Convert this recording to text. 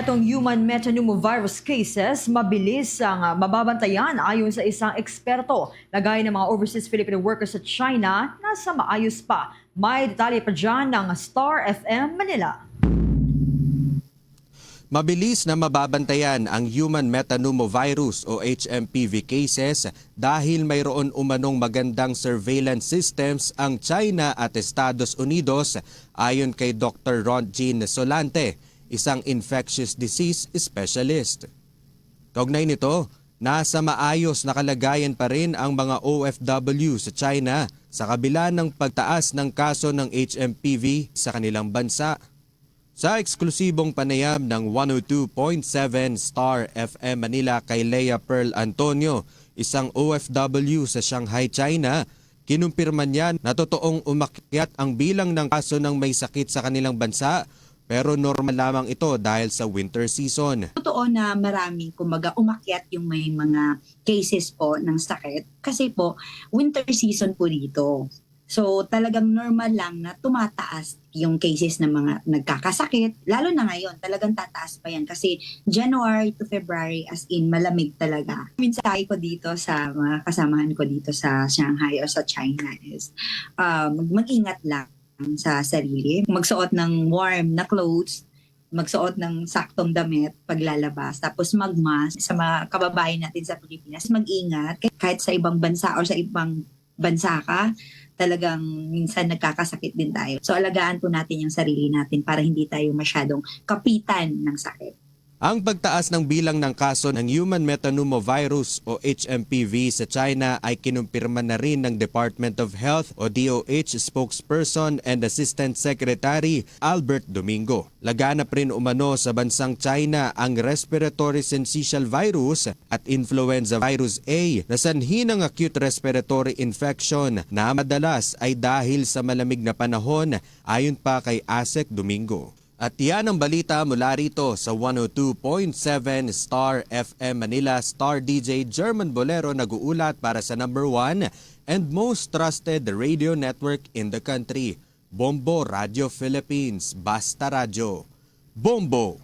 Itong human metapneumovirus cases, mabilis ang ah, mababantayan ayon sa isang eksperto. Lagay ng mga overseas Filipino workers sa China, nasa maayos pa. May detalye pa dyan ng Star FM Manila. Mabilis na mababantayan ang human metapneumovirus o HMPV cases dahil mayroon umanong magandang surveillance systems ang China at Estados Unidos ayon kay Dr. Ron Jean Solante, isang infectious disease specialist. Kaugnay nito, nasa maayos na kalagayan pa rin ang mga OFW sa China sa kabila ng pagtaas ng kaso ng HMPV sa kanilang bansa. Sa eksklusibong panayam ng 102.7 Star FM Manila kay Leia Pearl Antonio, isang OFW sa Shanghai, China, kinumpirma niya na totoong umakyat ang bilang ng kaso ng may sakit sa kanilang bansa pero normal lamang ito dahil sa winter season. totoo na maraming kumaga umakyat yung may mga cases po ng sakit kasi po winter season po dito. So talagang normal lang na tumataas yung cases ng mga nagkakasakit. Lalo na ngayon, talagang tataas pa yan kasi January to February as in malamig talaga. Minsay ko dito sa mga kasamahan ko dito sa Shanghai or sa China is mag- mag-ingat lang sa sarili. Magsuot ng warm na clothes, magsuot ng saktong damit paglalabas, tapos magmask sa mga kababayan natin sa Pilipinas, mag-ingat kahit sa ibang bansa or sa ibang bansa ka, talagang minsan nagkakasakit din tayo. So alagaan po natin yung sarili natin para hindi tayo masyadong kapitan ng sakit. Ang pagtaas ng bilang ng kaso ng human metapneumovirus o HMPV sa China ay kinumpirma na rin ng Department of Health o DOH spokesperson and Assistant Secretary Albert Domingo. Laganap rin umano sa bansang China ang respiratory syncytial virus at influenza virus A na sanhi ng acute respiratory infection na madalas ay dahil sa malamig na panahon ayon pa kay ASEC Domingo. At yan ang balita mula rito sa 102.7 Star FM Manila Star DJ German Bolero nag-uulat para sa number one and most trusted radio network in the country. Bombo Radio Philippines, Basta Radio. Bombo!